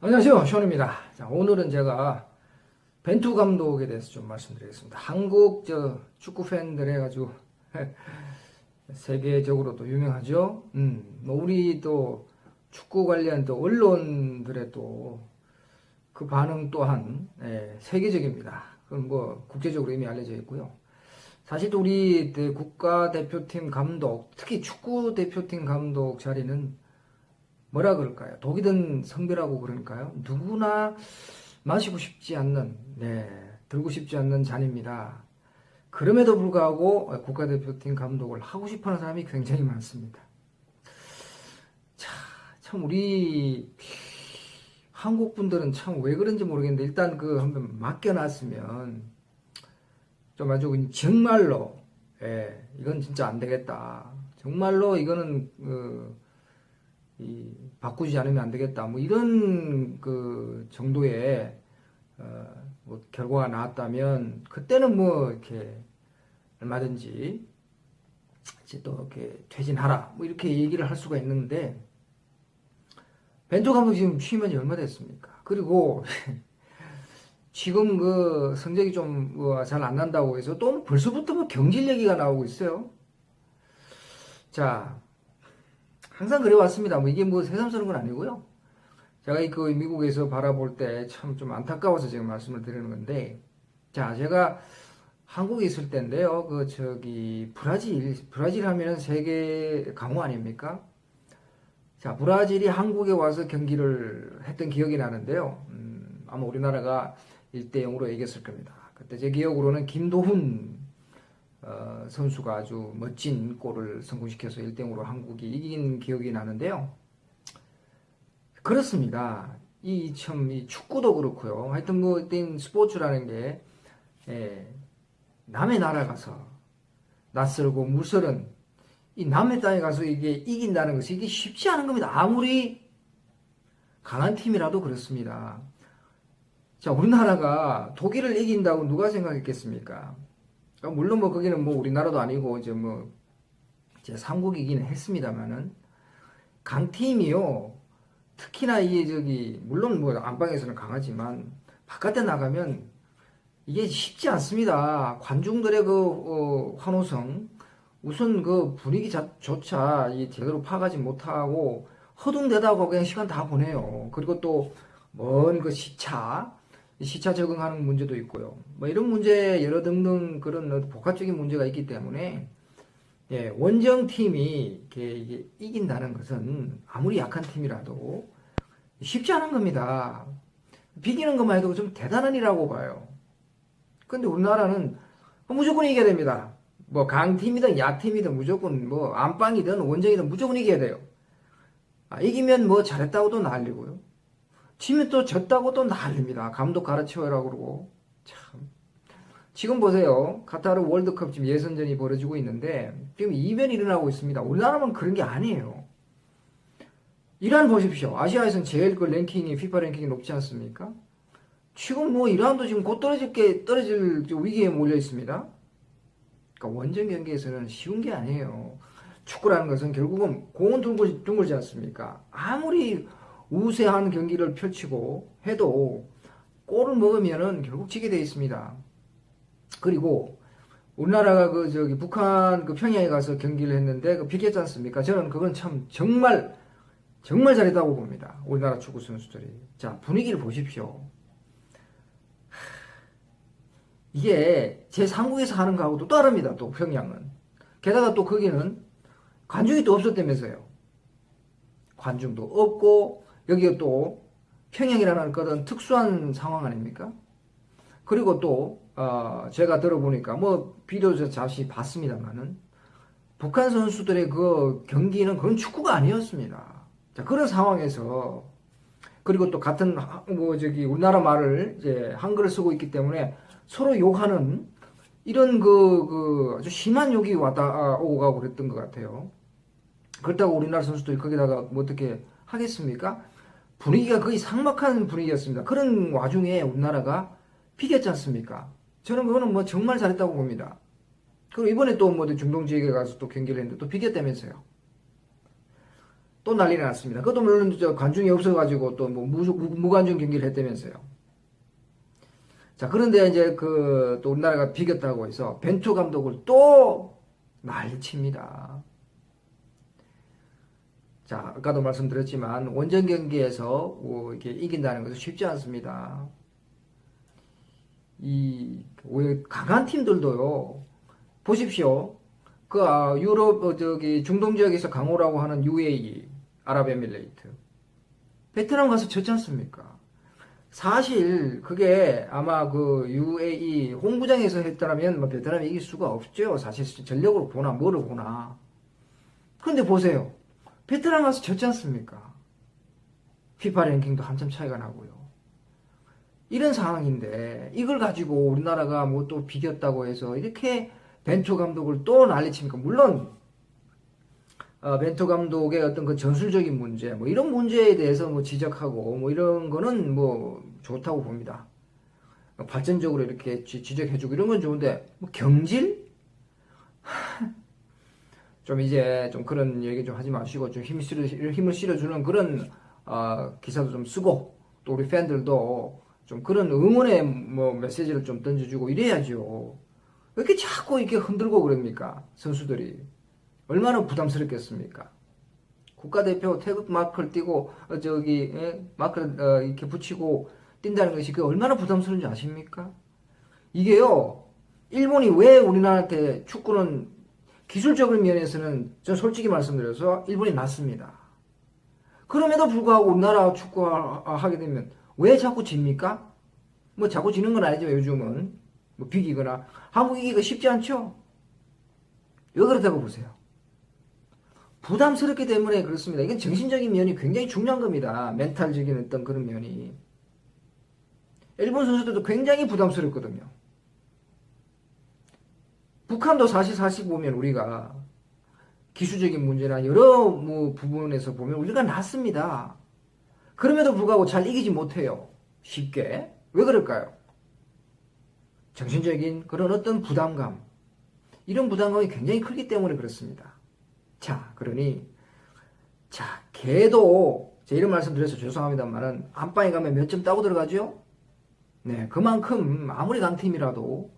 안녕하세요. 션입니다. 자, 오늘은 제가 벤투 감독에 대해서 좀 말씀드리겠습니다. 한국 저 축구 팬들 해가지고 세계적으로도 유명하죠. 음, 뭐 우리 또 축구 관련 또 언론들의 또 그 반응 또한 예, 세계적입니다. 그건 뭐 국제적으로 이미 알려져 있고요. 사실 또 우리 그 국가 대표팀 감독, 특히 축구 대표팀 감독 자리는 뭐라 그럴까요? 독이 든 성배라고 그럴까요? 누구나 마시고 싶지 않는, 네, 들고 싶지 않는 잔입니다. 그럼에도 불구하고 국가대표팀 감독을 하고 싶어 하는 사람이 굉장히 많습니다. 자, 참, 우리 한국 분들은 참 왜 그런지 모르겠는데, 일단 그 한번 맡겨놨으면 좀 아주 정말로, 예, 이건 진짜 안 되겠다. 정말로 이거는, 그, 이 바꾸지 않으면 안 되겠다. 뭐 이런 그 정도의 어, 뭐 결과가 나왔다면 그때는 뭐 이렇게 얼마든지 이제 또 이렇게 퇴진하라 뭐 이렇게 얘기를 할 수가 있는데 벤투 감독 지금 취임한 지 얼마 됐습니까? 그리고 지금 그 성적이 좀 잘 안 난다고 해서 또 벌써부터 뭐 경질 얘기가 나오고 있어요. 자, 항상 그래왔습니다. 뭐 이게 뭐 새삼스러운 건 아니고요. 제가 이그 미국에서 바라볼 때 참 좀 안타까워서 제가 말씀을 드리는 건데, 자, 제가 한국에 있을 때인데요. 그 저기 브라질, 브라질 하면은 세계 강호 아닙니까? 자, 브라질이 한국에 와서 경기를 했던 기억이 나는데요. 음, 아마 우리나라가 1대 0으로 이겼을 겁니다. 그때 제 기억으로는 김도훈 어, 선수가 아주 멋진 골을 성공시켜서 1대0으로 한국이 이긴 기억이 나는데요. 그렇습니다. 이 참, 이 축구도 그렇고요. 하여튼 뭐, 어떤 스포츠라는 게, 예, 남의 나라 가서 낯설고 무설은 이 남의 땅에 가서 이게 이긴다는 것이 이게 쉽지 않은 겁니다. 아무리 강한 팀이라도 그렇습니다. 자, 우리나라가 독일을 이긴다고 누가 생각했겠습니까? 어, 물론 뭐 거기는 뭐 우리나라도 아니고 이제 뭐 이제 삼국이기는 했습니다만은 강팀이요. 특히나 이 저기 물론 뭐 안방에서는 강하지만 바깥에 나가면 이게 쉽지 않습니다. 관중들의 그 어, 환호성 우선 그 분위기 자조차 이 제대로 파가지 못하고 허둥대다고 그냥 시간 다 보내요. 그리고 또 먼 그 시차 시차 적응하는 문제도 있고요. 뭐 이런 문제 여러 등등 그런 복합적인 문제가 있기 때문에 예, 원정 팀이 이게 이긴다는 것은 아무리 약한 팀이라도 쉽지 않은 겁니다. 비기는 것만 해도 좀 대단한 일이라고 봐요. 근데 우리나라는 무조건 이겨야 됩니다. 뭐 강팀이든 약팀이든 무조건 뭐 안방이든 원정이든 무조건 이겨야 돼요. 아, 이기면 뭐 잘했다고도 난리고요. 지면 또 졌다고 또 난립니다. 감독 가르쳐라 그러고. 참. 지금 보세요. 카타르 월드컵 지금 예선전이 벌어지고 있는데 지금 이변이 일어나고 있습니다. 우리나라만 그런 게 아니에요. 이란 보십시오. 아시아에서는 제일 그 랭킹이 피파 랭킹이 높지 않습니까? 지금 뭐 이란도 지금 곧 떨어질 게 떨어질 위기에 몰려 있습니다. 그러니까 원정 경기에서는 쉬운 게 아니에요. 축구라는 것은 결국은 공은 둥글, 둥글지 않습니까? 아무리 우세한 경기를 펼치고 해도 골을 먹으면은 결국 지게 돼 있습니다. 그리고 우리나라가 그 저기 북한 그 평양에 가서 경기를 했는데 그 비겼지 않습니까? 저는 그건 참 정말 정말 잘했다고 봅니다. 우리나라 축구 선수들이. 자, 분위기를 보십시오. 이게 제 3국에서 하는 거하고도 다릅니다. 또 평양은. 게다가 또 거기는 관중이 또 없었다면서요. 관중도 없고 여기가 또 평양이라는 그런 특수한 상황 아닙니까? 그리고 또 어, 제가 들어보니까 뭐 비디오 잠시 봤습니다만은 북한 선수들의 그 경기는 그런 축구가 아니었습니다. 자, 그런 상황에서 그리고 또 같은 뭐 저기 우리나라 말을 이제 한글을 쓰고 있기 때문에 서로 욕하는 이런 그, 그 아주 심한 욕이 왔다 아, 오고 가고 그랬던 것 같아요. 그렇다고 우리나라 선수들이 거기다가 뭐 어떻게 하겠습니까? 분위기가 거의 삭막한 분위기였습니다. 그런 와중에 우리나라가 비겼지 않습니까? 저는 그거는 뭐 정말 잘했다고 봅니다. 그리고 이번에 또뭐 중동 지역에 가서 또 경기를 했는데 또 비겼다면서요. 또 난리가 났습니다. 그것도 물론 저 관중이 없어가지고 또 뭐 무관중 경기를 했다면서요. 자, 그런데 이제 그 또 우리나라가 비겼다고 해서 벤투 감독을 또 난리칩니다. 자, 아까도 말씀드렸지만 원정 경기에서 뭐 이렇게 이긴다는 것은 쉽지 않습니다. 이왜 강한 팀들도요. 보십시오. 그 아, 유럽 어, 저기 중동 지역에서 강호라고 하는 UAE 아랍에미레이트 베트남 가서 졌지 않습니까? 사실 그게 아마 그 UAE 홍구장에서 했더라면 뭐 베트남이 이길 수가 없죠. 사실 전력으로 보나 뭐를 보나. 그런데 보세요. 베트남 가서 졌지 않습니까? 피파 랭킹도 한참 차이가 나고요. 이런 상황인데 이걸 가지고 우리나라가 뭐 또 비겼다고 해서 이렇게 벤투 감독을 또 난리칩니까? 물론 어, 벤투 감독의 어떤 그 전술적인 문제, 뭐 이런 문제에 대해서 뭐 지적하고 뭐 이런 거는 뭐 좋다고 봅니다. 발전적으로 이렇게 지, 지적해주고 이런 건 좋은데 뭐 경질? 좀 이제 좀 그런 얘기 좀 하지 마시고 좀힘 실어 힘을 실어주는 그런 어, 기사도 좀 쓰고 또 우리 팬들도 좀 그런 응원의 뭐 메시지를 좀 던져주고 이래야죠. 왜 이렇게 자꾸 이렇게 흔들고 그럽니까? 선수들이. 얼마나 부담스럽겠습니까? 국가대표 태극 마크를 띄고, 어, 저기, 예? 마크를 어, 이렇게 붙이고 뛴다는 것이 그 얼마나 부담스러운지 아십니까? 이게요, 일본이 왜 우리나라한테 축구는 기술적인 면에서는 전 솔직히 말씀드려서 일본이 낫습니다. 그럼에도 불구하고 우리나라 축구 하게 되면 왜 자꾸 집니까? 뭐 자꾸 지는 건 아니지만 요즘은 뭐 비기거나 한국 이기기가 쉽지 않죠? 왜 그렇다고 보세요? 부담스럽기 때문에 그렇습니다. 이건 정신적인 면이 굉장히 중요한 겁니다. 멘탈적인 어떤 그런 면이. 일본 선수들도 굉장히 부담스럽거든요. 북한도 사실 사실 보면 우리가 기술적인 문제나 여러 뭐 부분에서 보면 우리가 낫습니다. 그럼에도 불구하고 잘 이기지 못해요. 쉽게. 왜 그럴까요? 정신적인 그런 어떤 부담감. 이런 부담감이 굉장히 크기 때문에 그렇습니다. 자, 그러니, 자, 개도, 제 이런 말씀 드려서 죄송합니다만은, 안방에 가면 몇 점 따고 들어가죠? 네, 그만큼 아무리 강팀이라도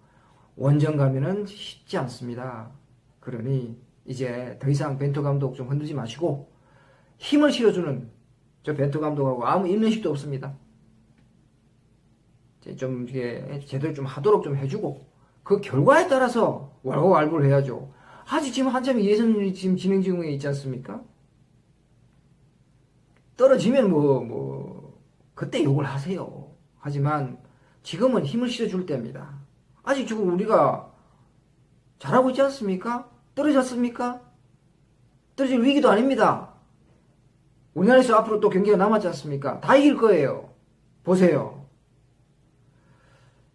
원정 가면은 쉽지 않습니다. 그러니, 이제 더 이상 벤투 감독 좀 흔들지 마시고, 힘을 실어주는 저 벤투 감독하고 아무 인면식도 없습니다. 좀 이게 제대로 좀 하도록 좀 해주고 그 결과에 따라서 왈가왈부를 해야죠. 아직 지금 한참 예선이 지금 진행 중에 있지 않습니까? 떨어지면 뭐, 뭐, 그때 욕을 하세요. 하지만 지금은 힘을 실어줄 때입니다. 아직 지금 우리가 잘하고 있지 않습니까? 떨어졌습니까? 떨어질 위기도 아닙니다. 우리나라에서 앞으로 또 경기가 남았지 않습니까? 다 이길 거예요. 보세요.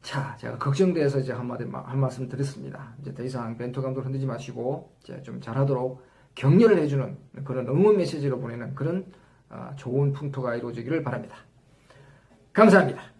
자, 제가 걱정돼서 이제 한마디, 한 말씀 드렸습니다. 이제 더 이상 벤투 감독 흔들지 마시고, 이제 좀 잘하도록 격려를 해주는 그런 응원 메시지로 보내는 그런 어, 좋은 풍토가 이루어지기를 바랍니다. 감사합니다.